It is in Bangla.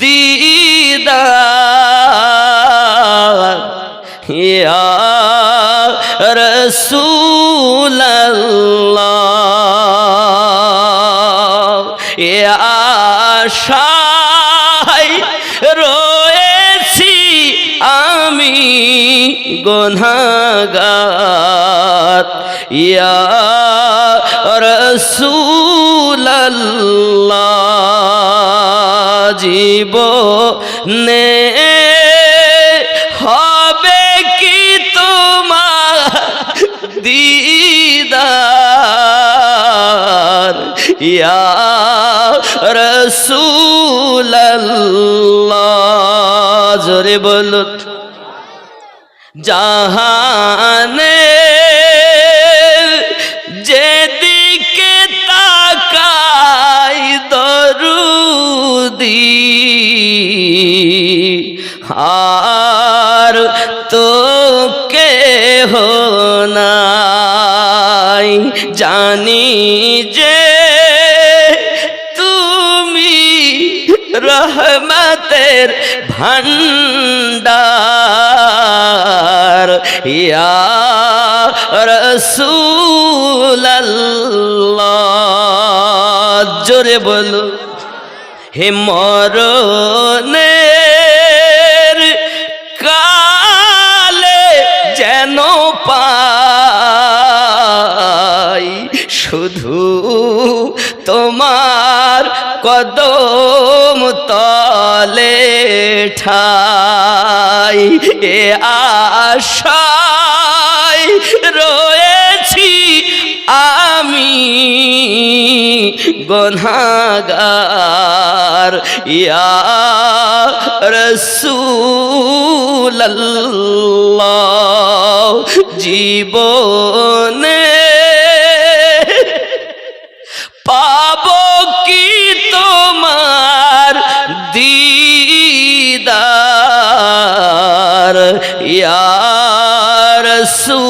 দিদার। এ আশায় রয়েছি আমি গুনাহগার। ইয়া রসুল্লাহ জীবনে হবে কি তোমার দিদার? ইয়া রসুল্লাহ জোরে বলো জাহানে যেদিকে তাকাই দরুদি আর তো কে নাই জানি যে তুমি রহমতের ভণ্ডার। ইয়া রসুল্লাহ জোরে বলো। হে মরণের পাই? শুধু তোমার কদম তলে ঠাই এ আশায় রয়েছি আমি গনাগার। ইয়া রসুল্লাহ জীবনে পাব কি তোমার দিদার? ইয়ার রসুল্লাহ